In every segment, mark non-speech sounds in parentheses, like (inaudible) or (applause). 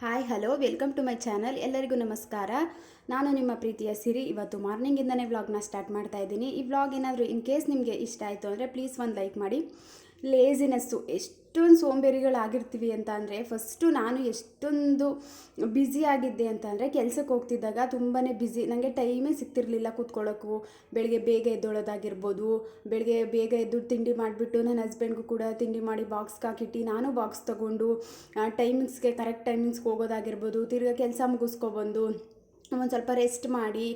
Hi, hello, welcome to my channel. ಎಲ್ಲರಿಗೂ ನಮಸ್ಕಾರ. ನಾನು ನಿಮ್ಮ ಪ್ರೀತಿಯ ಸಿರಿ. ಇವತ್ತು ಮಾರ್ನಿಂಗಿಂದನೇ ವ್ಲಾಗ್ನ ಸ್ಟಾರ್ಟ್ ಮಾಡ್ತಾ ಇದ್ದೀನಿ. ಈ ವ್ಲಾಗ್ ಏನಾದರೂ ಇನ್ ಕೇಸ್ ನಿಮಗೆ ಇಷ್ಟ ಆಯಿತು ಅಂದರೆ ಪ್ಲೀಸ್ ಒಂದು ಲೈಕ್ ಮಾಡಿ. ಲೇಸಿನೆಸ್ಸು ಎಷ್ಟೊಂದು ಸೋಂಬೇರಿಗಳಾಗಿರ್ತೀವಿ ಅಂತ ಅಂದರೆ ಫಸ್ಟು ನಾನು ಎಷ್ಟೊಂದು ಬ್ಯುಸಿ ಆಗಿದ್ದೆ ಅಂತ ಅಂದರೆ ಕೆಲಸಕ್ಕೆ ಹೋಗ್ತಿದ್ದಾಗ ತುಂಬಾ ಬ್ಯುಸಿ ನನಗೆ ಟೈಮೇ ಸಿಗ್ತಿರ್ಲಿಲ್ಲ ಕೂತ್ಕೊಳ್ಳೋಕ್ಕೂ ಬೆಳಗ್ಗೆ ಬೇಗ ಎದ್ದೊಳೋದಾಗಿರ್ಬೋದು, ಬೆಳಗ್ಗೆ ಬೇಗ ಎದ್ದು ತಿಂಡಿ ಮಾಡಿಬಿಟ್ಟು ನನ್ನ ಹಸ್ಬೆಂಡ್ಗೂ ಕೂಡ ತಿಂಡಿ ಮಾಡಿ ಬಾಕ್ಸ್ಗೆ ಹಾಕಿಟ್ಟು ನಾನು ಬಾಕ್ಸ್ ತೊಗೊಂಡು ಟೈಮಿಂಗ್ಸ್ಗೆ ಕರೆಕ್ಟ್ ಟೈಮಿಂಗ್ಸ್ಗೆ ಹೋಗೋದಾಗಿರ್ಬೋದು, ತಿರ್ಗಾ ಕೆಲಸ ಮುಗಿಸ್ಕೊಬಂದು ಒಂದು ಸ್ವಲ್ಪ ರೆಸ್ಟ್ ಮಾಡಿ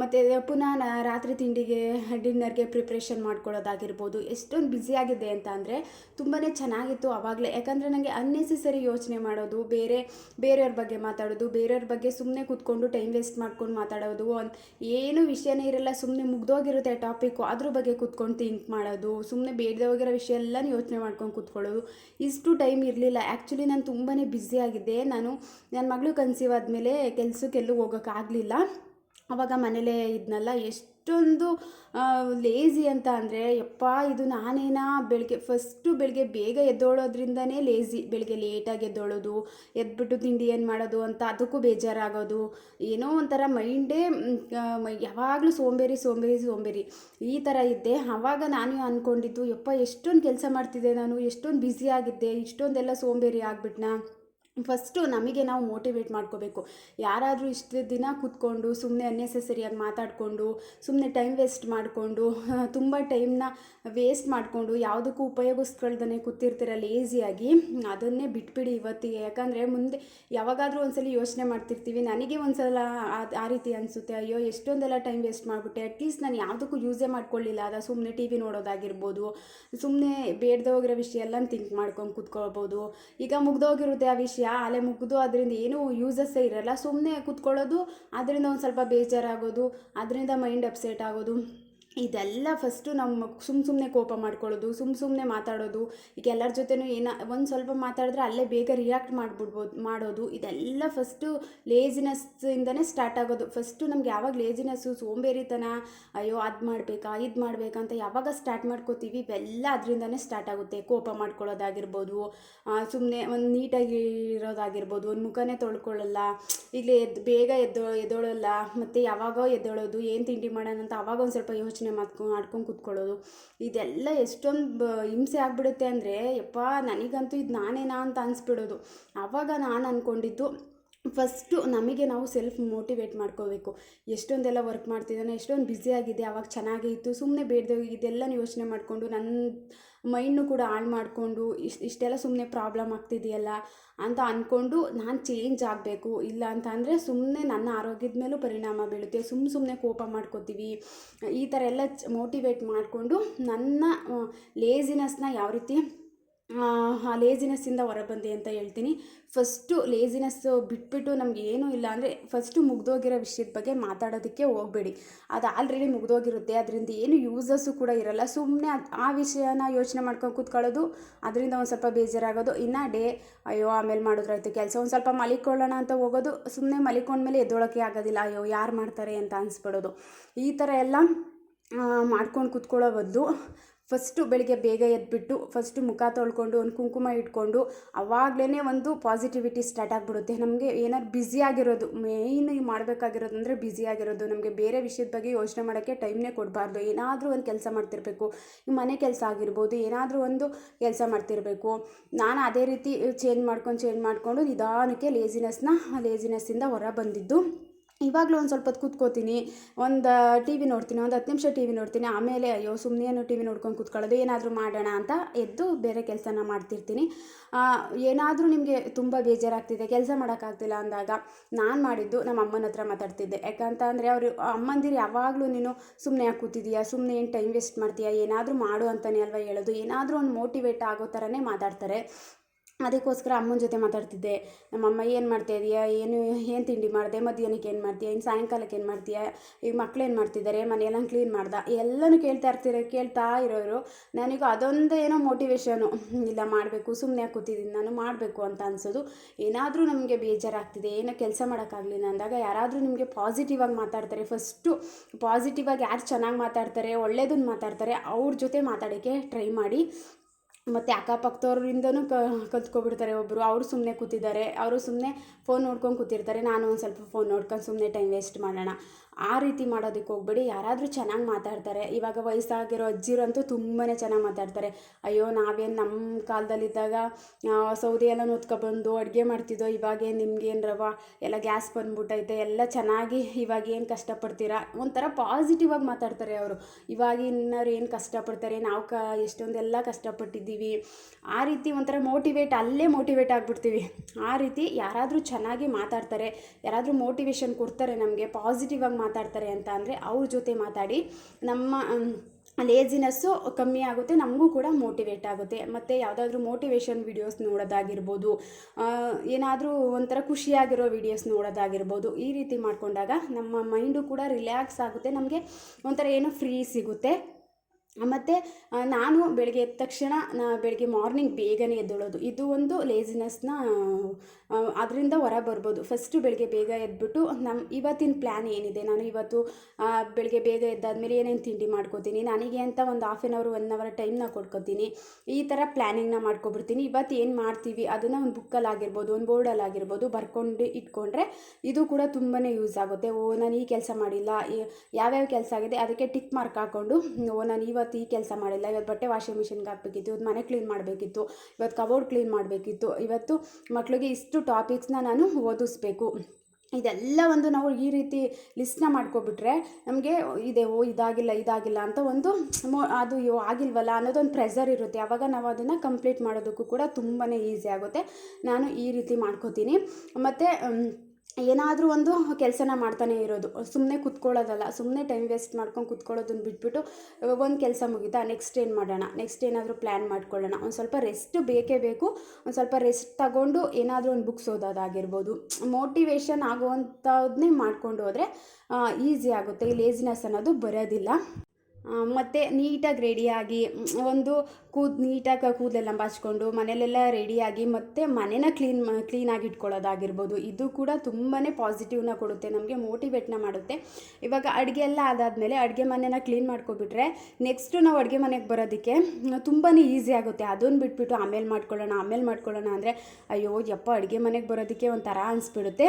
ಮತ್ತು ಪುನಃ ರಾತ್ರಿ ತಿಂಡಿಗೆ ಡಿನ್ನರ್ಗೆ ಪ್ರಿಪ್ರೇಷನ್ ಮಾಡ್ಕೊಳ್ಳೋದಾಗಿರ್ಬೋದು. ಎಷ್ಟೊಂದು ಬ್ಯುಸಿಯಾಗಿದೆ ಅಂತ ಅಂದರೆ ತುಂಬಾ ಚೆನ್ನಾಗಿತ್ತು ಆವಾಗಲೇ ಯಾಕಂದರೆ ನನಗೆ ಅನ್ನೆಸೆಸರಿ ಯೋಚನೆ ಮಾಡೋದು, ಬೇರೆ, ಬೇರೆಯವ್ರ ಬಗ್ಗೆ ಮಾತಾಡೋದು, ಬೇರೆಯವ್ರ ಬಗ್ಗೆ ಸುಮ್ಮನೆ ಕೂತ್ಕೊಂಡು ಟೈಮ್ ವೇಸ್ಟ್ ಮಾಡ್ಕೊಂಡು ಮಾತಾಡೋದು, ಒಂದು ಏನು ವಿಷಯನೇ ಇರಲ್ಲ ಸುಮ್ಮನೆ ಮುಗ್ದೋಗಿರುತ್ತೆ ಟಾಪಿಕ್ಕು ಅದ್ರ ಬಗ್ಗೆ ಕೂತ್ಕೊಂಡು ಥಿಂಕ್ ಮಾಡೋದು ಸುಮ್ಮನೆ ಬೇಡದೆ ಹೋಗಿರೋ ವಿಷಯ ಎಲ್ಲ ಯೋಚನೆ ಮಾಡ್ಕೊಂಡು ಕೂತ್ಕೊಳ್ಳೋದು. ಇಷ್ಟು ಟೈಮ್ ಇರಲಿಲ್ಲ. ಆ್ಯಕ್ಚುಲಿ ನಾನು ತುಂಬಾ ಬ್ಯುಸಿ ಆಗಿದ್ದೆ. ನಾನು ನನ್ನ ಮಗಳು ಕನ್ಸೀವ್ ಆದಮೇಲೆ ಕೆಲಸಕ್ಕೆಲ್ಲೂ ಹೋಗೋಕ್ಕಾಗಲಿಲ್ಲ ಅವಾಗ ಮನೇಲೇ ಇದ್ನಲ್ಲ, ಎಷ್ಟೊಂದು ಲೇಝಿ ಅಂತ ಅಂದರೆ, ಯಪ್ಪ, ಇದು ನಾನೇನಾ ಬೆಳಗ್ಗೆ ಫಸ್ಟು ಬೆಳಗ್ಗೆ ಬೇಗ ಎದ್ದೋಳೋದ್ರಿಂದನೇ ಲೇಝಿ ಬೆಳಗ್ಗೆ ಲೇಟಾಗಿ ಎದ್ದೋಳೋದು, ಎದ್ಬಿಟ್ಟು ತಿಂಡಿ ಏನು ಮಾಡೋದು ಅಂತ ಅದಕ್ಕೂ ಬೇಜಾರಾಗೋದು. ಏನೋ ಒಂಥರ ಮೈಂಡೇ ಯಾವಾಗಲೂ ಸೋಂಬೇರಿ ಸೋಂಬೇರಿ ಸೋಂಬೇರಿ ಈ ಥರ ಇದ್ದೆ. ಆವಾಗ ನಾನು ಅಂದ್ಕೊಂಡಿದ್ದು ಯಪ್ಪ, ಎಷ್ಟೊಂದು ಕೆಲಸ ಮಾಡ್ತಿದ್ದೆ ನಾನು, ಎಷ್ಟೊಂದು ಬ್ಯುಸಿ ಇಷ್ಟೊಂದೆಲ್ಲ ಸೋಂಬೇರಿ ಆಗ್ಬಿಟ್ನಾ? ಫಸ್ಟು ನಮಗೆ ನಾವು ಮೋಟಿವೇಟ್ ಮಾಡ್ಕೋಬೇಕು. ಯಾರಾದರೂ ಇಷ್ಟು ದಿನ ಕೂತ್ಕೊಂಡು ಸುಮ್ಮನೆ ಅನ್ನೆಸೆಸರಿಯಾಗಿ ಮಾತಾಡಿಕೊಂಡು ಸುಮ್ಮನೆ ಟೈಮ್ ವೇಸ್ಟ್ ಮಾಡಿಕೊಂಡು, (laughs) ತುಂಬ ಟೈಮ್ನ ವೇಸ್ಟ್ ಮಾಡಿಕೊಂಡು ಯಾವುದಕ್ಕೂ ಉಪಯೋಗಿಸ್ಕೊಳ್ದೇ ಕೂತಿರ್ತೀರ ಲೇಸಿಯಾಗಿ ಅದನ್ನೇ ಬಿಟ್ಬಿಡಿ ಇವತ್ತಿಗೆ. ಯಾಕಂದರೆ ಮುಂದೆ ಯಾವಾಗಾದರೂ ಒಂದ್ಸಲ ಯೋಚನೆ ಮಾಡ್ತಿರ್ತೀವಿ. ನನಗೆ ಒಂದ್ಸಲ ಆ ರೀತಿ ಅನಿಸುತ್ತೆ. ಅಯ್ಯೋ, ಎಷ್ಟೊಂದೆಲ್ಲ ಟೈಮ್ ವೇಸ್ಟ್ ಮಾಡಿಬಿಟ್ಟೆ. ಅಟ್ಲೀಸ್ಟ್ ನಾನು ಯಾವುದಕ್ಕೂ ಯೂಸೇ ಮಾಡ್ಕೊಳ್ಳಿಲ್ಲ ಅದ ಸುಮ್ಮನೆ ಟಿ ವಿ ನೋಡೋದಾಗಿರ್ಬೋದು ಸುಮ್ಮನೆ ಬೇಡದೆ ಹೋಗಿರೋ ವಿಷಯ ಎಲ್ಲ ಥಿಂಕ್ ಮಾಡ್ಕೊಂಡು ಕೂತ್ಕೊಳ್ಬೋದು. ಈಗ ಮುಗ್ದೋಗಿರುತ್ತೆ ಆ ವಿಷಯ. ಅಲೆ ಮುಗಿದು ಅದರಿಂದ ಏನೂ ಯೂಸಸ್ಸೇ ಇರಲ್ಲ. ಸುಮ್ಮನೆ ಕೂತ್ಕೊಳ್ಳೋದು, ಅದರಿಂದ ಒಂದು ಸ್ವಲ್ಪ ಬೇಜಾರಾಗೋದು, ಅದರಿಂದ ಮೈಂಡ್ ಅಪ್ಸೆಟ್ ಆಗೋದು. ಇದೆಲ್ಲ ಫಸ್ಟು ನಮ್ಮ ಸುಮ್ಮ ಸುಮ್ಮನೆ ಕೋಪ ಮಾಡ್ಕೊಳ್ಳೋದು ಸುಮ್ಮ ಸುಮ್ಮನೆ ಮಾತಾಡೋದು, ಈಗ ಎಲ್ಲರ ಜೊತೆನೂ ಏನ, ಒಂದು ಸ್ವಲ್ಪ ಮಾತಾಡಿದ್ರೆ ಅಲ್ಲೇ ಬೇಗ ರಿಯಾಕ್ಟ್ ಮಾಡಿಬಿಡ್ಬೋದು, ಮಾಡೋದು, ಇದೆಲ್ಲ ಫಸ್ಟು ಲೇಜಿನೆಸ್ಸಿಂದನೇ ಸ್ಟಾರ್ಟ್ ಆಗೋದು. ಫಸ್ಟು ನಮ್ಗೆ ಯಾವಾಗ ಲೇಜಿನೆಸ್ಸು ಸೋಂಬೇರಿತನ, ಅಯ್ಯೋ ಅದು ಮಾಡಬೇಕಾ, ಇದು ಮಾಡಬೇಕಂತ ಯಾವಾಗ ಸ್ಟಾರ್ಟ್ ಮಾಡ್ಕೋತೀವಿ, ಇವೆಲ್ಲ ಅದರಿಂದನೇ ಸ್ಟಾರ್ಟ್ ಆಗುತ್ತೆ. ಕೋಪ ಮಾಡ್ಕೊಳ್ಳೋದಾಗಿರ್ಬೋದು ಸುಮ್ಮನೆ ಒಂದು ನೀಟಾಗಿ ಇರೋದಾಗಿರ್ಬೋದು, ಒಂದು ಮುಖನೇ ತೊಳ್ಕೊಳ್ಳಲ್ಲ, ಈಗಲೇ ಎದ್ದು ಬೇಗ ಎದ್ದೋ, ಎದ್ದೋಳಲ್ಲ, ಮತ್ತು ಯಾವಾಗ ಎದ್ದೋಳೋದು, ಏನು ತಿಂಡಿ ಮಾಡೋಣ ಅಂತ ಅವಾಗ ಒಂದು ಸ್ವಲ್ಪ ಯೋಚನೆ ಮಾಡ್ಕೊಂಡು ಮಾಡ್ಕೊಂಡು ಕೂತ್ಕೊಳ್ಳೋದು. ಇದೆಲ್ಲ ಎಷ್ಟೊಂದು ಹಿಂಸೆ ಆಗಿಬಿಡುತ್ತೆ ಅಂದರೆ, ಯಪ್ಪ, ನನಗಂತೂ ಇದು ನಾನೇನಾ ಅಂತ ಅನಿಸ್ಬಿಡೋದು. ಆವಾಗ ನಾನು ಅಂದ್ಕೊಂಡಿದ್ದು ಫಸ್ಟು ನಮಗೆ ನಾವು ಸೆಲ್ಫ್ ಮೋಟಿವೇಟ್ ಮಾಡ್ಕೋಬೇಕು. ಎಷ್ಟೊಂದೆಲ್ಲ ವರ್ಕ್ ಮಾಡ್ತಿದ್ದಾನೆ, ಎಷ್ಟೊಂದು ಬ್ಯುಸಿ ಆಗಿದೆ, ಅವಾಗ ಚೆನ್ನಾಗೇ ಇತ್ತು ಸುಮ್ಮನೆ ಬೇಡದೆ ಇದೆಲ್ಲ ಯೋಚನೆ ಮಾಡಿಕೊಂಡು ನನ್ನ ಮೈಂಡ್ನು ಕೂಡ ಹಾಳು ಮಾಡಿಕೊಂಡು ಇಷ್ಟು ಇಷ್ಟೆಲ್ಲ ಸುಮ್ಮನೆ ಪ್ರಾಬ್ಲಮ್ ಆಗ್ತಿದೆಯಲ್ಲ ಅಂತ ಅಂದ್ಕೊಂಡು ನಾನು ಚೇಂಜ್ ಆಗಬೇಕು, ಇಲ್ಲ ಅಂತ ಅಂದರೆ ಸುಮ್ಮನೆ ನನ್ನ ಆರೋಗ್ಯದ ಮೇಲೂ ಪರಿಣಾಮ ಬೀಳುತ್ತೆ ಸುಮ್ಮ ಸುಮ್ಮನೆ ಕೋಪ ಮಾಡ್ಕೋತೀವಿ. ಈ ಥರ ಎಲ್ಲ ಮೋಟಿವೇಟ್ ಮಾಡಿಕೊಂಡು ನನ್ನ ಲೇಸಿನೆಸ್ನ ಯಾವ ರೀತಿ ಆ ಲೇಜಿನೆಸ್ಸಿಂದ ಹೊರಬಂದೆ ಅಂತ ಹೇಳ್ತೀನಿ. ಫಸ್ಟು ಲೇಜಿನೆಸ್ಸು ಬಿಟ್ಬಿಟ್ಟು ನಮ್ಗೆ ಏನೂ ಇಲ್ಲ ಅಂದರೆ ಫಸ್ಟು ಮುಗ್ದೋಗಿರೋ ವಿಷಯದ ಬಗ್ಗೆ ಮಾತಾಡೋದಕ್ಕೆ ಹೋಗಬೇಡಿ. ಅದು ಆಲ್ರೆಡಿ ಮುಗ್ದೋಗಿರುತ್ತೆ. ಅದರಿಂದ ಏನು ಯೂಸಸ್ಸು ಕೂಡ ಇರಲ್ಲ. ಸುಮ್ಮನೆ ಆ ವಿಷಯನ ಯೋಚನೆ ಮಾಡ್ಕೊಂಡು ಕೂತ್ಕೊಳ್ಳೋದು, ಅದರಿಂದ ಒಂದು ಸ್ವಲ್ಪ ಬೇಜಾರಾಗೋದು. ಇನ್ನು ಡೇ, ಅಯ್ಯೋ, ಆಮೇಲೆ ಮಾಡಿದ್ರಾಯ್ತು ಕೆಲಸ. ಒಂದು ಸ್ವಲ್ಪ ಮಲಿಕೊಳ್ಳೋಣ ಅಂತ ಹೋಗೋದು ಸುಮ್ಮನೆ ಮಲಿಕೊಂಡ್ಮೇಲೆ ಎದ್ದೊಳಕ್ಕೆ ಆಗೋದಿಲ್ಲ. ಅಯ್ಯೋ, ಯಾರು ಮಾಡ್ತಾರೆ ಅಂತ ಅನಿಸ್ಬಿಡೋದು. ಈ ಥರ ಎಲ್ಲ ಮಾಡ್ಕೊಂಡು ಕೂತ್ಕೊಳ್ಳೋ ಬದಲು ಫಸ್ಟು ಬೆಳಿಗ್ಗೆ ಬೇಗ ಎದ್ಬಿಟ್ಟು ಫಸ್ಟು ಮುಖ ತೊಳ್ಕೊಂಡು ಒಂದು ಕುಂಕುಮ ಇಟ್ಕೊಂಡು ಅವಾಗಲೇ ಒಂದು ಪಾಸಿಟಿವಿಟಿ ಸ್ಟಾರ್ಟ್ ಆಗಿಬಿಡುತ್ತೆ. ನಮಗೆ ಏನಾದ್ರು ಬ್ಯುಸಿ ಆಗಿರೋದು ಮೇಯ್ನ್ ಮಾಡಬೇಕಾಗಿರೋದು ಅಂದರೆ ಬ್ಯುಸಿ ಆಗಿರೋದು. ನಮಗೆ ಬೇರೆ ವಿಷಯದ ಬಗ್ಗೆ ಯೋಚನೆ ಮಾಡೋಕ್ಕೆ ಟೈಮ್ನೇ ಕೊಡಬಾರ್ದು. ಏನಾದರೂ ಒಂದು ಕೆಲಸ ಮಾಡ್ತಿರಬೇಕು. ಮನೆ ಕೆಲಸ ಆಗಿರ್ಬೋದು, ಏನಾದರೂ ಒಂದು ಕೆಲಸ ಮಾಡ್ತಿರಬೇಕು. ನಾನು ಅದೇ ರೀತಿ ಚೇಂಜ್ ಮಾಡ್ಕೊಂಡು ಚೇಂಜ್ ಮಾಡಿಕೊಂಡು ನಿಧಾನಕ್ಕೆ ಲೇಸಿನೆಸ್ನ ಲೇಸಿನೆಸ್ಸಿಂದ ಹೊರ ಬಂದಿದ್ದು. ಇವಾಗಲೂ ಒಂದು ಸ್ವಲ್ಪ ಹೊತ್ತು ಕೂತ್ಕೋತೀನಿ. ಒಂದು ಟಿ ವಿ ನೋಡ್ತೀನಿ, ಒಂದು ಹತ್ತು ನಿಮಿಷ ಟಿ ವಿ ನೋಡ್ತೀನಿ. ಆಮೇಲೆ ಅಯ್ಯೋ ಸುಮ್ಮನೆ ಏನು ಟಿ ವಿ ನೋಡ್ಕೊಂಡು ಕೂತ್ಕೊಳ್ಳೋದು, ಏನಾದರೂ ಮಾಡೋಣ ಅಂತ ಎದ್ದು ಬೇರೆ ಕೆಲಸನ ಮಾಡ್ತಿರ್ತೀನಿ. ಏನಾದರೂ ನಿಮಗೆ ತುಂಬ ಬೇಜಾರಾಗ್ತಿದೆ, ಕೆಲಸ ಮಾಡೋಕ್ಕಾಗ್ತಿಲ್ಲ ಅಂದಾಗ ನಾನು ಮಾಡಿದ್ದು ನಮ್ಮ ಅಮ್ಮನ ಹತ್ರ ಮಾತಾಡ್ತಿದ್ದೆ. ಯಾಕಂತ ಅಂದರೆ ಅವರು, ಅಮ್ಮಂದಿರು ಯಾವಾಗಲೂ ನೀನು ಸುಮ್ಮನೆ ಯಾಕೆ ಕೂತಿದ್ದೀಯಾ ಸುಮ್ಮನೆ ಏನು ಟೈಮ್ ವೇಸ್ಟ್ ಮಾಡ್ತೀಯಾ, ಏನಾದರೂ ಮಾಡು ಅಂತಲೇ ಅಲ್ವಾ ಹೇಳೋದು? ಏನಾದರೂ ಒಂದು ಮೋಟಿವೇಟ್ ಆಗೋ ಥರನೇ ಮಾತಾಡ್ತಾರೆ. ಅದಕ್ಕೋಸ್ಕರ ಅಮ್ಮನ ಜೊತೆ ಮಾತಾಡ್ತಿದ್ದೆ. ನಮ್ಮಮ್ಮ, ಏನು ಮಾಡ್ತಾ ಇದೀಯಾ? ಏನು ಏನು ತಿಂಡಿ ಮಾಡಿದೆ? ಮಧ್ಯಾಹ್ನಕ್ಕೆ ಏನು ಮಾಡ್ತೀಯಾ? ಇನ್ನು ಸಾಯಂಕಾಲಕ್ಕೆ ಏನು ಮಾಡ್ತೀಯಾ? ಈಗ ಮಕ್ಳು ಏನು ಮಾಡ್ತಿದ್ದಾರೆ? ಮನೆಯೆಲ್ಲ ಕ್ಲೀನ್ ಮಾಡ್ದೆ? ಎಲ್ಲನೂ ಕೇಳ್ತಾ ಇರ್ತೀರ, ಕೇಳ್ತಾ ಇರೋರು. ನನಗೂ ಅದೊಂದು ಏನೋ ಮೋಟಿವೇಶನು ಇಲ್ಲ, ಮಾಡಬೇಕು ಸುಮ್ಮನೆ ಕೂತಿದ್ದೀನಿ ನಾನು ಮಾಡಬೇಕು ಅಂತ ಅನ್ಸೋದು. ಏನಾದರೂ ನಮಗೆ ಬೇಜಾರಾಗ್ತಿದೆ. ಏನೋ ಕೆಲಸ ಮಾಡೋಕ್ಕಾಗಲಿಲ್ಲ ಅಂದಾಗ ಯಾರಾದರೂ ನಿಮಗೆ ಪಾಸಿಟಿವ್ ಆಗಿ ಮಾತಾಡ್ತಾರೆ. ಫಸ್ಟು ಪಾಸಿಟಿವ್ ಆಗಿ ಯಾರು ಚೆನ್ನಾಗಿ ಮಾತಾಡ್ತಾರೆ ಒಳ್ಳೇದನ್ನು ಮಾತಾಡ್ತಾರೆ, ಅವ್ರ ಜೊತೆ ಮಾತಾಡೋಕ್ಕೆ ಟ್ರೈ ಮಾಡಿ. ಮತ್ತು ಅಕ್ಕಪಕ್ಕದವ್ರಿಂದನೂ ಕಲ್ತ್ಕೊಬಿಡ್ತಾರೆ ಒಬ್ಬರು ಅವರು ಸುಮ್ಮನೆ ಕೂತಿದ್ದಾರೆ. ಅವರು ಸುಮ್ಮನೆ ಫೋನ್ ನೋಡ್ಕೊಂಡು ಕೂತಿರ್ತಾರೆ. ನಾನು ಒಂದು ಸ್ವಲ್ಪ ಫೋನ್ ನೋಡ್ಕೊಂಡು ಸುಮ್ಮನೆ ಟೈಮ್ ವೇಸ್ಟ್ ಮಾಡೋಣ. ಆ ರೀತಿ ಮಾಡೋದಕ್ಕೆ ಹೋಗ್ಬೇಡಿ. ಯಾರಾದರೂ ಚೆನ್ನಾಗಿ ಮಾತಾಡ್ತಾರೆ. ಇವಾಗ ವಯಸ್ಸಾಗಿರೋ ಅಜ್ಜಿರಂತೂ ತುಂಬಾ ಚೆನ್ನಾಗಿ ಮಾತಾಡ್ತಾರೆ. ಅಯ್ಯೋ, ನಾವೇನು ನಮ್ಮ ಕಾಲದಲ್ಲಿದ್ದಾಗ ಸೌದಿ ಸೌದೆ ಎಲ್ಲ ನೋತ್ಕೊಬಂದು ಅಡುಗೆ ಮಾಡ್ತಿದ್ದೋ ಇವಾಗೇನು ನಿಮ್ಗೇನು ರವ? ಎಲ್ಲ ಗ್ಯಾಸ್ ಬಂದ್ಬಿಟ್ಟೈತೆ. ಎಲ್ಲ ಚೆನ್ನಾಗಿ ಇವಾಗ ಏನು ಕಷ್ಟಪಡ್ತೀರಾ? ಒಂಥರ ಪಾಸಿಟಿವ್ ಆಗಿ ಮಾತಾಡ್ತಾರೆ ಅವರು. ಇವಾಗಿನವ್ರು ಏನು ಕಷ್ಟಪಡ್ತಾರೆ? ನಾವು ಕ, ಎಷ್ಟೊಂದೆಲ್ಲ ಕಷ್ಟಪಟ್ಟಿದ್ದೀವಿ. ಆ ರೀತಿ ಒಂಥರ ಮೋಟಿವೇಟ್ ಅಲ್ಲೇ ಮೋಟಿವೇಟ್ ಆಗಿಬಿಡ್ತೀವಿ. ಆ ರೀತಿ ಯಾರಾದರೂ ಚೆನ್ನಾಗಿ ಮಾತಾಡ್ತಾರೆ, ಯಾರಾದರೂ ಮೋಟಿವೇಶನ್ ಕೊಡ್ತಾರೆ, ನಮಗೆ ಪಾಸಿಟಿವ್ ಆಗಿ ಮಾತಾಡ್ತಾರೆ ಅಂತ ಅಂದರೆ ಅವ್ರ ಜೊತೆ ಮಾತಾಡಿ ನಮ್ಮ ಲೇಜಿನೆಸ್ಸು ಕಮ್ಮಿ ಆಗುತ್ತೆ, ನಮಗೂ ಕೂಡ ಮೋಟಿವೇಟ್ ಆಗುತ್ತೆ. ಮತ್ತು ಯಾವುದಾದ್ರೂ ಮೋಟಿವೇಶನ್ ವಿಡಿಯೋಸ್ ನೋಡೋದಾಗಿರ್ಬೋದು ಏನಾದರೂ ಒಂಥರ ಖುಷಿಯಾಗಿರೋ ವೀಡಿಯೋಸ್ ನೋಡೋದಾಗಿರ್ಬೋದು, ಈ ರೀತಿ ಮಾಡಿಕೊಂಡಾಗ ನಮ್ಮ ಮೈಂಡು ಕೂಡ ರಿಲ್ಯಾಕ್ಸ್ ಆಗುತ್ತೆ, ನಮಗೆ ಒಂಥರ ಏನೋ ಫ್ರೀ ಸಿಗುತ್ತೆ. ಮತ್ತು ನಾನು ಬೆಳಗ್ಗೆ ಎದ್ದ ತಕ್ಷಣ, ನಾ ಬೆಳಗ್ಗೆ ಮಾರ್ನಿಂಗ್ ಬೇಗನೆ ಎದ್ದೇಳೋದು. ಇದು ಒಂದು ಲೇಸಿನೆಸ್ನ ಅದರಿಂದ ಹೊರ ಬರ್ಬೋದು. ಫಸ್ಟು ಬೆಳಗ್ಗೆ ಬೇಗ ಎದ್ಬಿಟ್ಟು ನಮ್ಮ ಇವತ್ತಿನ ಪ್ಲ್ಯಾನ್ ಏನಿದೆ? ನಾನು ಇವತ್ತು ಬೆಳಗ್ಗೆ ಬೇಗ ಎದ್ದಾದ್ಮೇಲೆ ಏನೇನು ತಿಂಡಿ ಮಾಡ್ಕೋತೀನಿ? ನನಗೆ ಅಂತ ಒಂದು half an hour one hour ಟೈಮ್ನ ಕೊಡ್ಕೋತೀನಿ. ಈ ಥರ ಪ್ಲ್ಯಾನಿಂಗ್ನ ಮಾಡ್ಕೊಬಿಡ್ತೀನಿ. ಇವತ್ತು ಏನು ಮಾಡ್ತೀವಿ? ಅದನ್ನು ಒಂದು ಬುಕ್ಕಲ್ಲಿ ಆಗಿರ್ಬೋದು, ಒಂದು ಬೋರ್ಡಲ್ಲಿ ಆಗಿರ್ಬೋದು, ಬರ್ಕೊಂಡು ಇಟ್ಕೊಂಡ್ರೆ ಇದು ಕೂಡ ತುಂಬಾ ಯೂಸ್ ಆಗುತ್ತೆ. ಓ, ನಾನು ಈ ಕೆಲಸ ಮಾಡಿಲ್ಲ. ಯಾವ್ಯಾವ ಕೆಲಸ ಆಗಿದೆ? ಅದಕ್ಕೆ ಟಿಕ್ ಮಾರ್ಕ್ ಹಾಕ್ಕೊಂಡು ಓ, ನಾನು ಇವತ್ತು ಈ ಕೆಲಸ ಮಾಡಿಲ್ಲ. ಇವತ್ತು ಬಟ್ಟೆ ವಾಷಿಂಗ್ ಮಿಷಿನ್ಗೆ ಹಾಕಬೇಕಿತ್ತು. ಇವತ್ತು ಮನೆ ಕ್ಲೀನ್ ಮಾಡಬೇಕಿತ್ತು. ಇವತ್ತು ಕಬೋರ್ಡ್ ಕ್ಲೀನ್ ಮಾಡಬೇಕಿತ್ತು. ಇವತ್ತು ಮಕ್ಕಳಿಗೆ ಇಷ್ಟು ಟಾಪಿಕ್ಸ್ನ ನಾನು ಓದಿಸ್ಬೇಕು. ಇದೆಲ್ಲ ಒಂದು ನಾವು ಈ ರೀತಿ ಲಿಸ್ಟ್ನ ಮಾಡ್ಕೊಬಿಟ್ರೆ ನಮಗೆ ಇದೆ, ಓ, ಇದಾಗಿಲ್ಲ ಇದಾಗಿಲ್ಲ ಅಂತ ಒಂದು ಅದು ಅಯ್ಯೋ ಆಗಿಲ್ವಲ್ಲ ಅನ್ನೋದೊಂದು ಪ್ರೆಸರ್ ಇರುತ್ತೆ. ಆವಾಗ ನಾವು ಅದನ್ನು ಕಂಪ್ಲೀಟ್ ಮಾಡೋದಕ್ಕೂ ಕೂಡ ತುಂಬಾ ಈಸಿ ಆಗುತ್ತೆ. ನಾನು ಈ ರೀತಿ ಮಾಡ್ಕೋತೀನಿ. ಮತ್ತು ಏನಾದರೂ ಒಂದು ಕೆಲಸನ ಮಾಡ್ತಾನೆ ಇರೋದು. ಸುಮ್ಮನೆ ಕುತ್ಕೊಳ್ಳೋದಲ್ಲ ಸುಮ್ಮನೆ ಟೈಮ್ ವೇಸ್ಟ್ ಮಾಡ್ಕೊಂಡು ಕುತ್ಕೊಳ್ಳೋದನ್ನ ಬಿಟ್ಬಿಟ್ಟು ಒಂದು ಕೆಲಸ ಮುಗಿತಾ ನೆಕ್ಸ್ಟ್ ಏನು ಮಾಡೋಣ ನೆಕ್ಸ್ಟ್ ಏನಾದರೂ ಪ್ಲ್ಯಾನ್ ಮಾಡ್ಕೊಳ್ಳೋಣ. ಒಂದು ಸ್ವಲ್ಪ ರೆಸ್ಟ್ ಬೇಕೇ ಬೇಕು. ಒಂದು ಸ್ವಲ್ಪ ರೆಸ್ಟ್ ತಗೊಂಡು ಏನಾದರೂ ಒಂದು ಬುಕ್ಸ್ ಓದೋದಾಗಿರ್ಬೋದು. ಮೋಟಿವೇಶನ್ ಆಗುವಂಥದ್ದನ್ನೇ ಮಾಡ್ಕೊಂಡು ಹೋದರೆ ಈಸಿ ಆಗುತ್ತೆ. ಈ ಲೇಸಿನೆಸ್ ಅನ್ನೋದು ಬರೋದಿಲ್ಲ. ಮತ್ತು ನೀಟಾಗಿ ರೆಡಿಯಾಗಿ ಒಂದು ಕೂದ್, ನೀಟಾಗಿ ಕೂದಲೆಲ್ಲ ಬಾಚ್ಕೊಂಡು, ಮನೆಯಲ್ಲೆಲ್ಲ ರೆಡಿಯಾಗಿ ಮತ್ತು ಮನೇನ ಕ್ಲೀನ್ ಕ್ಲೀನಾಗಿ ಇಟ್ಕೊಳ್ಳೋದಾಗಿರ್ಬೋದು. ಇದು ಕೂಡ ತುಂಬಾ ಪಾಸಿಟಿವ್ನ ಕೊಡುತ್ತೆ, ನಮಗೆ ಮೋಟಿವೇಟ್ನ ಮಾಡುತ್ತೆ. ಇವಾಗ ಅಡುಗೆ ಎಲ್ಲ ಅದಾದಮೇಲೆ ಅಡುಗೆ ಮನೆನ ಕ್ಲೀನ್ ಮಾಡ್ಕೊಬಿಟ್ರೆ ನೆಕ್ಸ್ಟು ನಾವು ಅಡುಗೆ ಮನೆಗೆ ಬರೋದಕ್ಕೆ ತುಂಬಾ ಈಸಿ ಆಗುತ್ತೆ. ಅದನ್ನು ಬಿಟ್ಬಿಟ್ಟು ಆಮೇಲೆ ಮಾಡ್ಕೊಳ್ಳೋಣ ಆಮೇಲೆ ಮಾಡ್ಕೊಳ್ಳೋಣ ಅಂದರೆ, ಅಯ್ಯೋ, ಯಪ್ಪ, ಅಡುಗೆ ಮನೆಗೆ ಬರೋದಕ್ಕೆ ಒಂಥರ ಅನಿಸ್ಬಿಡುತ್ತೆ.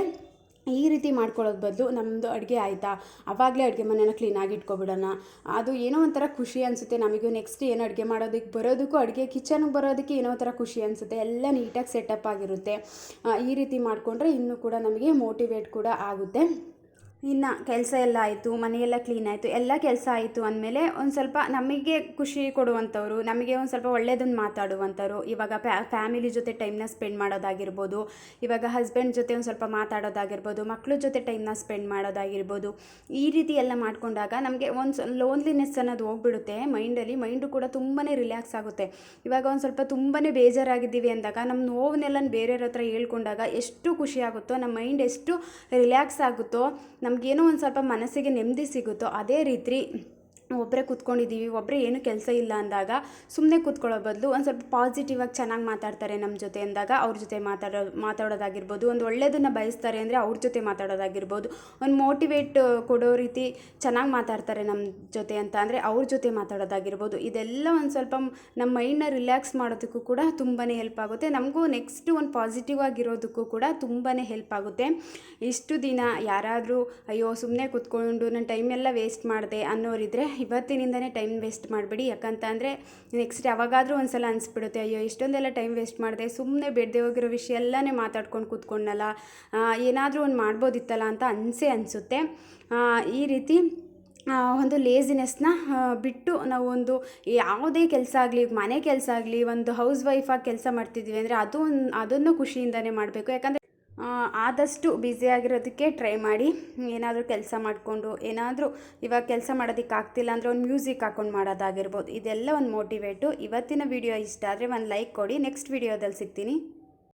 ಈ ರೀತಿ ಮಾಡ್ಕೊಳ್ಳೋದು ಬದಲು ನಮ್ಮದು ಅಡುಗೆ ಆಯಿತಾ? ಆವಾಗಲೇ ಅಡುಗೆ ಮನೆನ ಕ್ಲೀನಾಗಿ ಇಟ್ಕೊಬಿಡೋಣ. ಅದು ಏನೋ ಒಂಥರ ಖುಷಿ ಅನಿಸುತ್ತೆ. ನಮಗೂ ನೆಕ್ಸ್ಟ್ ಏನು ಅಡುಗೆ ಮಾಡೋದಕ್ಕೆ ಬರೋದಕ್ಕೂ ಅಡುಗೆ ಕಿಚನ್ಗೆ ಬರೋದಕ್ಕೆ ಏನೋ ಒಂಥರ ಖುಷಿ ಅನಿಸುತ್ತೆ. ಎಲ್ಲ ನೀಟಾಗಿ ಸೆಟಪ್ ಆಗಿರುತ್ತೆ. ಈ ರೀತಿ ಮಾಡಿಕೊಂಡ್ರೆ ಇನ್ನೂ ಕೂಡ ನಮಗೆ ಮೋಟಿವೇಟ್ ಕೂಡ ಆಗುತ್ತೆ. ಇನ್ನು ಕೆಲಸ ಎಲ್ಲ ಆಯಿತು, ಮನೆಯೆಲ್ಲ ಕ್ಲೀನ್ ಆಯಿತು, ಎಲ್ಲ ಕೆಲಸ ಆಯಿತು ಅಂದಮೇಲೆ ಒಂದು ಸ್ವಲ್ಪ ನಮಗೆ ಖುಷಿ ಕೊಡುವಂಥವ್ರು, ನಮಗೆ ಒಂದು ಸ್ವಲ್ಪ ಒಳ್ಳೆಯದನ್ನು ಮಾತಾಡುವಂಥವ್ರು. ಇವಾಗ ಫ್ಯಾಮಿಲಿ ಜೊತೆ ಟೈಮ್ನ ಸ್ಪೆಂಡ್ ಮಾಡೋದಾಗಿರ್ಬೋದು, ಇವಾಗ ಹಸ್ಬೆಂಡ್ ಜೊತೆ ಒಂದು ಸ್ವಲ್ಪ ಮಾತಾಡೋದಾಗಿರ್ಬೋದು ಮಕ್ಕಳ ಜೊತೆ ಟೈಮ್ನ ಸ್ಪೆಂಡ್ ಮಾಡೋದಾಗಿರ್ಬೋದು, ಈ ರೀತಿ ಎಲ್ಲ ಮಾಡಿಕೊಂಡಾಗ ನಮಗೆ ಒಂದು ಲೋನ್ಲಿನೆಸ್ ಅನ್ನೋದು ಹೋಗ್ಬಿಡುತ್ತೆ ಮೈಂಡಲ್ಲಿ ಮೈಂಡು ಕೂಡ ತುಂಬಾ ರಿಲ್ಯಾಕ್ಸ್ ಆಗುತ್ತೆ. ಇವಾಗ ಒಂದು ಸ್ವಲ್ಪ ತುಂಬಾ ಬೇಜಾರಾಗಿದ್ದೀವಿ ಅಂದಾಗ ನಮ್ಮ ನೋವನ್ನೆಲ್ಲ ಬೇರೆಯವ್ರ ಹತ್ರ ಹೇಳ್ಕೊಂಡಾಗ ಎಷ್ಟು ಖುಷಿ ಆಗುತ್ತೋ ನಮ್ಮ ಮೈಂಡ್ ಎಷ್ಟು ರಿಲ್ಯಾಕ್ಸ್ ಆಗುತ್ತೋ ನಮಗೇನೋ ಒಂದು ಸ್ವಲ್ಪ ಮನಸ್ಸಿಗೆ ನೆಮ್ಮದಿ ಸಿಗುತ್ತೋ ಅದೇ ರೀತಿ ಒಬ್ಬರೇ ಕೂತ್ಕೊಂಡಿದ್ದೀವಿ ಒಬ್ಬರೇ ಏನು ಕೆಲಸ ಇಲ್ಲ ಅಂದಾಗ ಸುಮ್ಮನೆ ಕೂತ್ಕೊಳ್ಳೋ ಬದಲು ಒಂದು ಸ್ವಲ್ಪ ಪಾಸಿಟಿವ್ ಆಗಿ ಚೆನ್ನಾಗಿ ಮಾತಾಡ್ತಾರೆ ನಮ್ಮ ಜೊತೆ ಅಂದಾಗ ಅವ್ರ ಜೊತೆ ಮಾತಾಡೋ, ಮಾತಾಡೋದಾಗಿರ್ಬೋದು, ಒಂದು ಒಳ್ಳೆಯದನ್ನು ಬಯಸ್ತಾರೆ ಅಂದರೆ ಅವ್ರ ಜೊತೆ ಮಾತಾಡೋದಾಗಿರ್ಬೋದು, ಒಂದು ಮೋಟಿವೇಟ್ ಕೊಡೋ ರೀತಿ ಚೆನ್ನಾಗಿ ಮಾತಾಡ್ತಾರೆ ನಮ್ಮ ಜೊತೆ ಅಂತ ಅಂದರೆ ಅವ್ರ ಜೊತೆ ಮಾತಾಡೋದಾಗಿರ್ಬೋದು. ಇದೆಲ್ಲ ಒಂದು ಸ್ವಲ್ಪ ನಮ್ಮ ಮೈಂಡ್ನ ರಿಲ್ಯಾಕ್ಸ್ ಮಾಡೋದಕ್ಕೂ ಕೂಡ ತುಂಬಾ ಹೆಲ್ಪ್ ಆಗುತ್ತೆ. ನಮಗೂ ನೆಕ್ಸ್ಟ್ ಒಂದು ಪಾಸಿಟಿವ್ ಆಗಿರೋದಕ್ಕೂ ಕೂಡ ತುಂಬಾ ಹೆಲ್ಪ್ ಆಗುತ್ತೆ. ಇಷ್ಟು ದಿನ ಯಾರಾದರೂ, ಅಯ್ಯೋ ಸುಮ್ಮನೆ ಕೂತ್ಕೊಂಡು ನನ್ನ ಟೈಮೆಲ್ಲ ವೇಸ್ಟ್ ಮಾಡಿದೆ ಅನ್ನೋರಿದ್ರೆ ಇವತ್ತಿನಿಂದನೇ ಟೈಮ್ ವೇಸ್ಟ್ ಮಾಡಬೇಡಿ. ಯಾಕಂತ ಅಂದರೆ ನೆಕ್ಸ್ಟ್ ಯಾವಾಗಾದರೂ ಒಂದು ಸಲ ಅನಿಸ್ಬಿಡುತ್ತೆ, ಅಯ್ಯೋ, ಇಷ್ಟೊಂದೆಲ್ಲ ಟೈಮ್ ವೇಸ್ಟ್ ಮಾಡಿದೆ ಸುಮ್ಮನೆ ಬೇಡದೆ ಹೋಗಿರೋ ವಿಷಯ ಎಲ್ಲನೇ ಮಾತಾಡ್ಕೊಂಡು ಕೂತ್ಕೊಂಡಲ್ಲ ಏನಾದರೂ ಒಂದು ಮಾಡ್ಬೋದಿತ್ತಲ್ಲ ಅಂತ ಅನಿಸೇ ಅನಿಸುತ್ತೆ. ಈ ರೀತಿ ಒಂದು ಲೇಸಿನೆಸ್ನ ಬಿಟ್ಟು ನಾವು ಒಂದು ಯಾವುದೇ ಕೆಲಸ ಆಗಲಿ, ಮನೆ ಕೆಲಸ ಆಗಲಿ, ಒಂದು ಹೌಸ್ ವೈಫಾಗಿ ಕೆಲಸ ಮಾಡ್ತಿದ್ವಿ ಅಂದರೆ ಅದು ಒಂದು, ಅದನ್ನು ಖುಷಿಯಿಂದನೇ ಮಾಡಬೇಕು. ಯಾಕಂದರೆ ಆದಷ್ಟು ಬ್ಯುಸಿಯಾಗಿರೋದಕ್ಕೆ ಟ್ರೈ ಮಾಡಿ, ಏನಾದರೂ ಕೆಲಸ ಮಾಡಿಕೊಂಡು, ಏನಾದರೂ ಇವಾಗ ಕೆಲಸ ಮಾಡೋದಕ್ಕೆ ಆಗ್ತಿಲ್ಲ ಅಂದರೆ ಒಂದು ಮ್ಯೂಸಿಕ್ ಹಾಕೊಂಡು ಮಾಡೋದಾಗಿರ್ಬೋದು. ಇದೆಲ್ಲ ಒಂದು ಮೋಟಿವೇಟು ಇವತ್ತಿನ ವಿಡಿಯೋ ಇಷ್ಟ ಆದರೆ ಒಂದು ಲೈಕ್ ಕೊಡಿ ನೆಕ್ಸ್ಟ್ ವಿಡಿಯೋದಲ್ಲಿ ಸಿಗ್ತೀನಿ.